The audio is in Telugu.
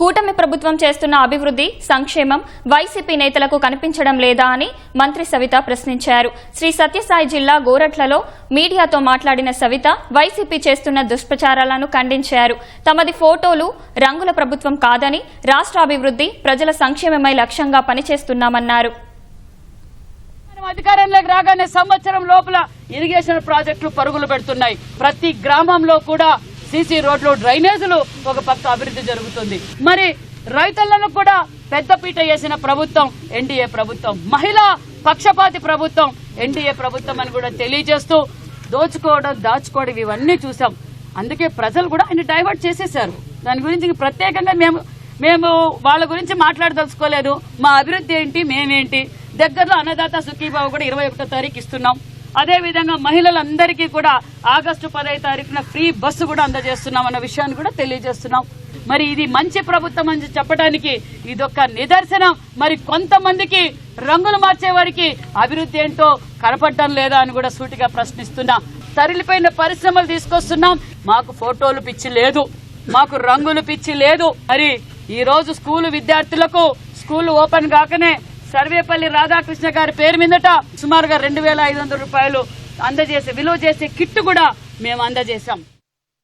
కూటమి ప్రభుత్వం చేస్తున్న అభివృద్ధి సంక్షేమం వైసీపీ నేతలకు కనిపించడం లేదా అని మంత్రి సవిత ప్రశ్నించారు. శ్రీ సత్యసాయి జిల్లా గోరట్లలో మీడియాతో మాట్లాడిన సవిత వైసీపీ చేస్తున్న దుష్ప్రచారాలను ఖండించారు. తమది ఫోటోలు రంగుల ప్రభుత్వం కాదని రాష్ట్ర అభివృద్ధి ప్రజల సంక్షేమమై లక్ష్యంగా పనిచేస్తున్నామన్నారు. అధికారంలోకి రాగానే సంవత్సరం లోపల ఇరిగేషన్ ప్రాజెక్టులు పరుగులు పెడుతున్నాయి. ప్రతి గ్రామంలో కూడా సీసీ రోడ్లు డ్రైనేజీలు ఒక పక్క అభివృద్ధి జరుగుతుంది. మరి రైతులను కూడా పెద్దపీట వేసిన ప్రభుత్వం ఎన్డీఏ ప్రభుత్వం మహిళా పక్షపాతి ప్రభుత్వం ఎన్డీఏ ప్రభుత్వం అని కూడా తెలియజేస్తూ దోచుకోవడం దాచుకోవడం ఇవన్నీ చూసాం. అందుకే ప్రజలు కూడా ఆయన డైవర్ట్ చేసేసారు దాని గురించి ప్రత్యేకంగా మేము మేము వాళ్ళ గురించి మాట్లాడదలుచుకోలేదు. మా అభివృద్ధి ఏంటి మేమేంటి? దగ్గరలో అన్నదాత సుఖీబాబు కూడా ఇరవై ఒకటో తారీఖు ఇస్తున్నాం. అదేవిధంగా మహిళలందరికీ కూడా ఆగస్టు పదహైదు తారీఖున ఫ్రీ బస్సు కూడా అందజేస్తున్నాం అన్న విషయాన్ని కూడా తెలియజేస్తున్నాం. మరి ఇది మంచి ప్రభుత్వం అని చెప్పడానికి ఇదొక నిదర్శనం. మరి కొంతమందికి రంగులు మార్చే వారికి అభివృద్ధి ఏంటో కనపడటం లేదా అని కూడా సూటిగా ప్రశ్నిస్తున్నా. తరిలిపోయిన పరిశ్రమలు తీసుకొస్తున్నాం. మాకు ఫోటోలు పిచ్చి లేదు. మాకు రంగులు పిచ్చి లేదు. మరి ఈ రోజు స్కూల్ విద్యార్థులకు స్కూల్ ఓపెన్ కాకనే సర్వేపల్లి రాధాకృష్ణ గారి పేరు మీదట సుమారుగా రెండు వేల ఐదు వందల రూపాయలు అందజేసే విలువ చేసే కిట్ కూడా మేము అందజేశాం.